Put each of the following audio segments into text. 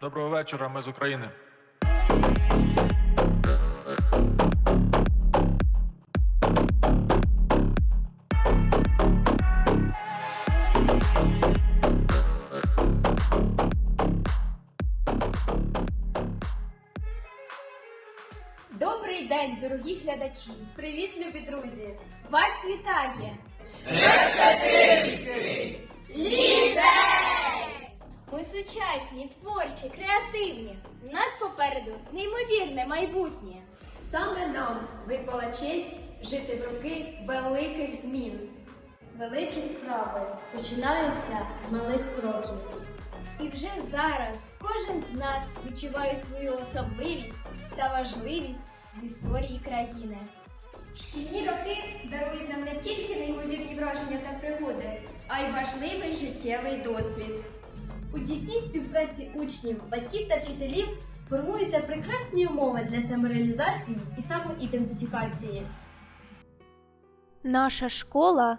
Доброго вечора, ми з України. Добрий день, дорогі глядачі! Привіт, любі друзі! Вас вітає! Ми сучасні, творчі, креативні. У нас попереду неймовірне майбутнє. Саме нам випала честь жити в роки великих змін. Великі справи починаються з малих кроків. І вже зараз кожен з нас відчуває свою особливість та важливість в історії країни. Шкільні роки дарують нам не тільки неймовірні враження та пригоди, а й важливий життєвий досвід. У тісній співпраці учнів, батьків та вчителів формуються прекрасні умови для самореалізації і самоідентифікації. Наша школа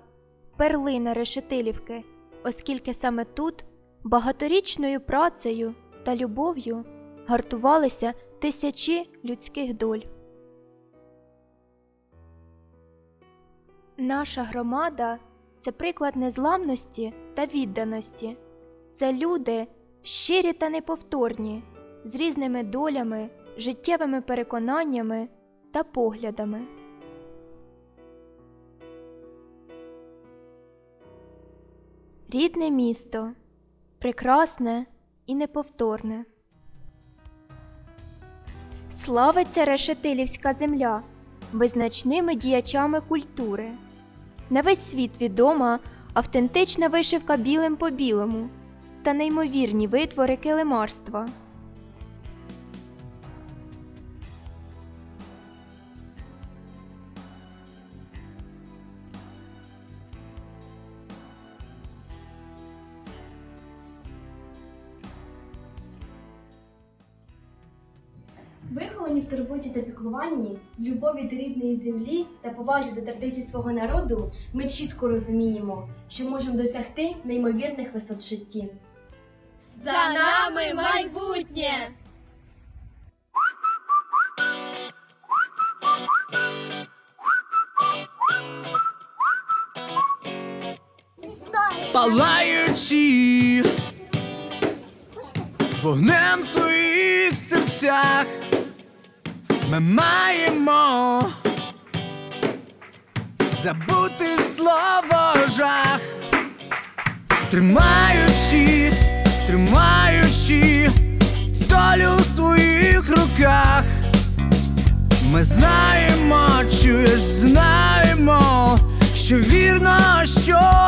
перлина Решетилівки, оскільки саме тут багаторічною працею та любов'ю гартувалися тисячі людських доль. Наша громада це приклад незламності та відданості. Це люди щирі та неповторні, з різними долями, життєвими переконаннями та поглядами. Рідне місто, прекрасне і неповторне. Славиться Решетилівська земля визначними діячами культури. На весь світ відома автентична вишивка білим по білому та неймовірні витвори килимарства. Виховані в турботі та піклуванні, любові до рідної землі та повазі до традицій свого народу, ми чітко розуміємо, що можемо досягти неймовірних висот в житті. За нами майбутнє! палаючи вогнем в своїх серцях, ми маємо забути слово жах, тримаючи, тримаючи долю в своїх руках. Ми знаємо, чуєш, знаємо, що вірно, що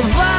love.